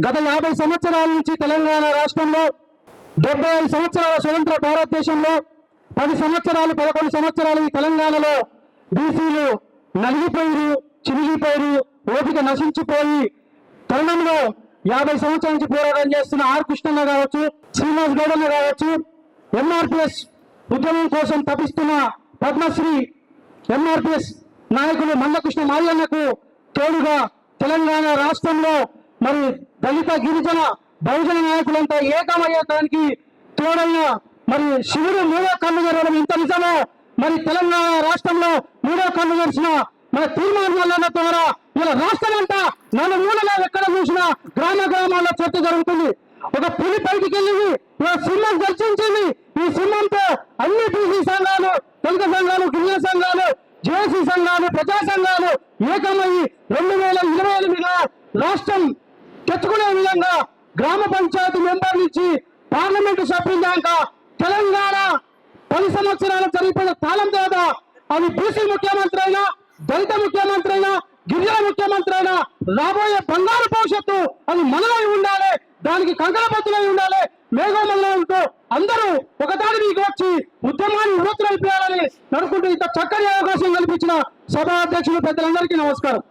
గత యాభై సంవత్సరాల నుంచి తెలంగాణ రాష్ట్రంలో డెబ్బై ఐదు సంవత్సరాల స్వతంత్ర భారతదేశంలో పది సంవత్సరాలు పదకొండు సంవత్సరాలు తెలంగాణలో బీసీలు నలిగిపోయారు చిరిగిపోయారు ఓపిక నశించిపోయి తరుణంలో యాభై సంవత్సరాల నుంచి పోరాటం చేస్తున్న ఆర్ కృష్ణన్న కావచ్చు శ్రీనివాస్ గౌడన్న కావచ్చు ఎంఆర్పిఎస్ ఉద్యమం కోసం తపిస్తున్న పద్మశ్రీ ఎంఆర్పిఎస్ నాయకులు మందకృష్ణ మాల్లన్నకు తోడుగా తెలంగాణ రాష్ట్రంలో మరి దళిత గిరిజన బహుజన నాయకులంతా ఏకమయ్యేదానికి తోడైన మరి శివుడు మూడో కన్ను జరగడం ఇంత నిజమో? మరి తెలంగాణ రాష్ట్రంలో మూడో కన్ను తెరిచిన మన తీర్మానాల ద్వారా ఇలా రాష్ట్రం అంతా నన్ను మూలలో ఎక్కడ చూసినా గ్రామ గ్రామాల్లో చర్చ జరుగుతుంది. ఒక పులి పైకి వెళ్ళింది ఇలా సింహం దర్శించింది. ఈ సింహంతో అన్ని బీసీ సంఘాలు దళిత సంఘాలు గిరిజన సంఘాలు జేసీ సంఘాలు ప్రజా సంఘాలు ఏకమయ్యి రెండు వేల ఇరవై ఎనిమిదిలో రాష్ట్రం తెచ్చుకునే విధంగా గ్రామ పంచాయతీ మెంబర్ నుంచి పార్లమెంటు సభ్యుల దాకా తెలంగాణ పది సంవత్సరాలు జరిగిపోయిన తాళం తర్వాత అది బీసీ ముఖ్యమంత్రి అయినా దళిత ముఖ్యమంత్రి అయినా గిరిజన ముఖ్యమంత్రి అయినా రాబోయే బంగారు భవిష్యత్తు అది మనమై ఉండాలి దానికి కంకణపత్రులై ఉండాలి ఉంటూ అందరూ ఒకదాని మీకు వచ్చి ఉద్యమాన్ని ఉన్నతులు నడిపేయాలని నడుకుంటూ ఇంత చక్కని అవకాశం కల్పించిన సభా అధ్యక్షులు పెద్దలందరికీ నమస్కారం.